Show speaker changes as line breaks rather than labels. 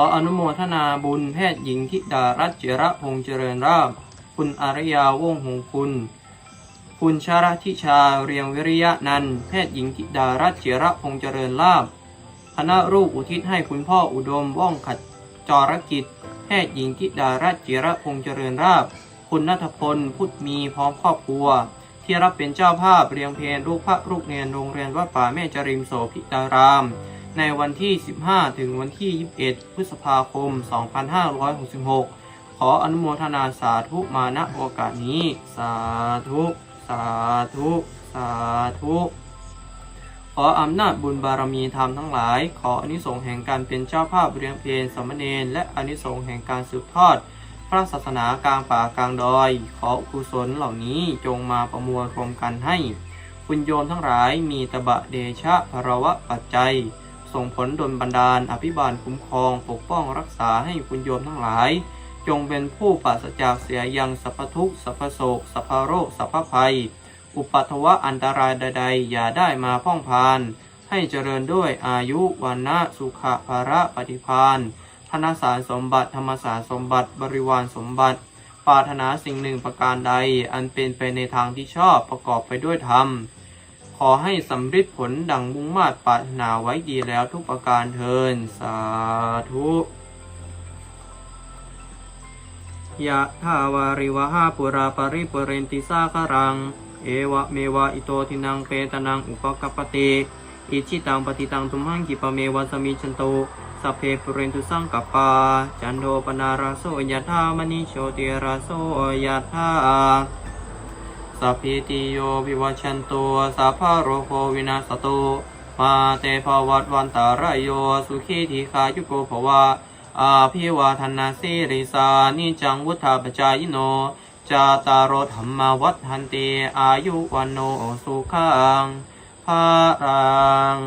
ออนุโมทนาบุญแพทย์หญิงทิดารัตน์จิระพงษ์เจริญราบ คุณอารยาวงหงคุณ คุณชารทิชาเรียงวิริยะนันแพทย์หญิงธิดารัตน์จิระพงษ์เจริญลาบ คณะรูปอุทิศให้คุณพ่ออุดมว่องขัดจรกิจ แพทย์หญิงธิดารัตน์จิระพงษ์เจริญราบ คุณนัทพลพุทธมีพร้อมครอบครัว ที่รับเป็นเจ้าภาพเรียงเพลงลูกพระลูกเนียนโรงเรียนวัดป่าแม่จริมโสภิตาราม ในวันที่ 15 ถึงวันที่ 21 พฤษภาคม 2566 ขออนุโมทนาสาธุมาณโอกาสนี้ สาธุ สาธุ สาธุขออำนาจบุญบารมีธรรมทั้งหลาย ขออนิสงส์แห่งการเป็นเจ้าภาพเรียงเพลงสามเณรและอนิสงส์แห่งการสืบทอด พระศาสนากลางป่ากลางดอย ขอกุศลเหล่านี้จงมาประมวลรวมกันให้ คุณโยมทั้งหลายมีตบะเดชะภรวะปัจจัย ส่งผลดลบันดาล อภิบาลคุ้มครอง ปกป้องรักษาให้คุณโยมทั้งหลาย จงเป็นผู้ปราศจากเสียยังสัพพทุกข์สัพพโศกสัพพโรคสัพพภัย อุปัตวะอันตรายใดๆ อย่าได้มาพ่องพาน ให้เจริญด้วยอายุวันนะสุขภาระปฏิพานธนสารสมบัติธรรมสารสมบัติบริวารสมบัติปรารถนาสิ่งหนึ่งประการใด อันเป็นไปในทางที่ชอบประกอบไปด้วยธรรม อให้สำฤทธิ์ผลดังมุ่งมาตรปรารถนาไว้ดีแล้วทุกประการเทินสาธุยะทาวาริวหาปุราปริปุเรนติสาครัง เอวะเมวะอิโตทินังเปตนังอุปกัปปติอิชิตังปฏิตังตุมหังกิปะเมวะสมิชันโตสัพเพปุเรนตุสังกัปปา จันโทปนาราโสยะธามณิโชติราโสยะธา สัพพิติโยวิวัชันโตสัพพะโรโควินาสตุมาเตภวัตวันตารโยสุขีทีคายุโกภวะอาภิวาธนาสิริสานิจังวุธาปจายโน จาตารธรรมวัฏหันติอายุวันโนสุขังภารัง